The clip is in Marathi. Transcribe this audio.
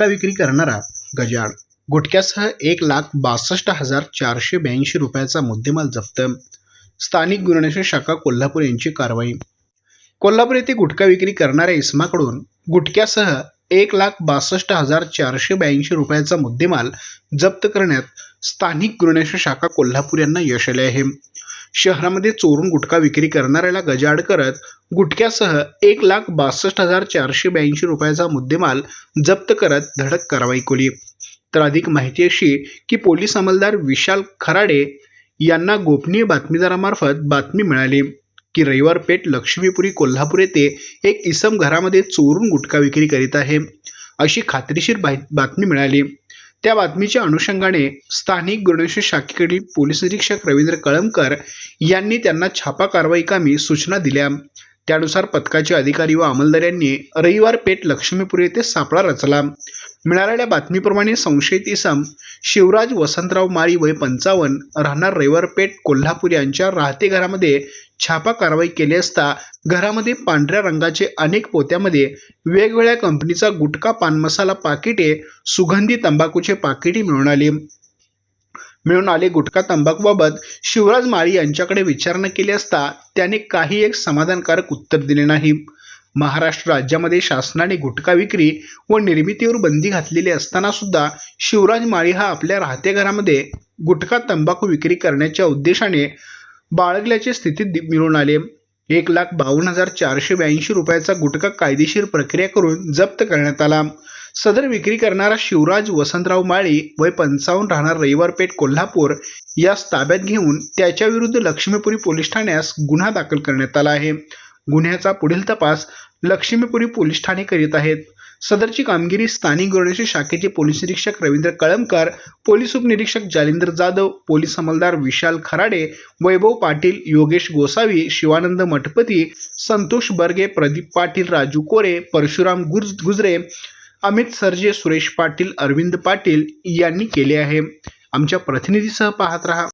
गुटखा विक्री करणारा गजाड गुटख्यासह एक लाख बासष्ट हजार चारशे ब्याऐंशी रुपयाचा मुद्देमाल जप्त. स्थानिक गुन्हे अन्वेषण शाखा कोल्हापूर यांची कारवाई. कोल्हापूर येथे गुटखा विक्री करणाऱ्या इसमाकडून गुटख्यासह एक लाख बासष्ट हजार चारशे ब्याऐंशी रुपयाचा मुद्देमाल जप्त करण्यात स्थानिक गुन्हे शाखा कोल्हापूर यांना यश आले आहे. शहरामध्ये चोरून गुटखा विक्री करणाऱ्याला गजाआड करत गुटख्यासह एक लाख बासष्ट हजार चारशे ब्याऐंशी रुपयाचा मुद्देमाल जप्त करत धडक कारवाई केली. तर अधिक माहिती अशी की पोलीस अंमलदार विशाल खराडे यांना गोपनीय बातमीदारामार्फत बातमी मिळाली की रविवार पेठ लक्ष्मीपुरी कोल्हापूर येथे एक इसम घरामध्ये चोरून गुटखा विक्री करीत आहे. अशी खात्रीशीर बाई- बातमी मिळाली. त्या बातमीच्या अनुषंगाने स्थानिक गुन्हे शाखेकडील पोलीस निरीक्षक रवींद्र कळमकर यांनी त्यांना छापा कारवाई कामी सूचना दिल्या. त्यानुसार पथकाचे अधिकारी व अंमलदाऱ्यांनी रविवार पेठ लक्ष्मीपुरी येथे सापळा रचला. मिळालेल्या बातमीप्रमाणे संशयित इसम शिवराज वसंतराव माळी वय पंचावन्न राहणार रविवार पेठ कोल्हापूर यांच्या राहते घरामध्ये छापा कारवाई केली असता घरामध्ये पांढऱ्या रंगाचे अनेक पोत्यामध्ये वेगवेगळ्या कंपनीचा गुटखा पान मसाला पाकिटे सुगंधी तंबाखूचे पाकिटे मिळून आली. मिळून आले गुटखा तंबाखूबाबत. शिवराज माळी यांच्याकडे विचारणा केली असता त्याने काही एक समाधानकारक उत्तर दिले नाही. महाराष्ट्र राज्यामध्ये शासनाने गुटखा विक्री व निर्मितीवर बंदी घातलेली असताना सुद्धा शिवराज माळी हा आपल्या राहत्या घरामध्ये गुटखा तंबाखू विक्री करण्याच्या उद्देशाने बाळगल्याचे स्थितीत मिळून आले. एक लाख बावन्न हजार चारशे ब्याऐंशी रुपयाचा गुटखा कायदेशीर प्रक्रिया करून जप्त करण्यात आला. सदर विक्री करणारा शिवराज वसंतराव माळी वय पंचावन्न राहणार रविवार पेठ कोल्हापूर. यास ताब्यात घेऊन त्याच्या विरुद्ध लक्ष्मीपुरी पोलीस ठाण्यास गुन्हा दाखल करण्यात आला आहे. गुन्ह्याचा पुढील तपास लक्ष्मीपुरी पोलीस ठाणे करीत आहेत. सदरची कामगिरी स्थानिक गुन्हे शाखेचे पोलीस निरीक्षक रवींद्र कळमकर पोलीस उपनिरीक्षक जालिंदर जाधव पोलीस अंमलदार विशाल खराडे वैभव पाटील योगेश गोसावी शिवानंद मठपती संतोष बर्गे प्रदीप पाटील राजू कोरे परशुराम गुज गुजरे अमित सरजे सुरेश पाटील अरविंद पाटील यांनी केले आहे. आमच्या प्रतिनिधीसह पाहत रहा.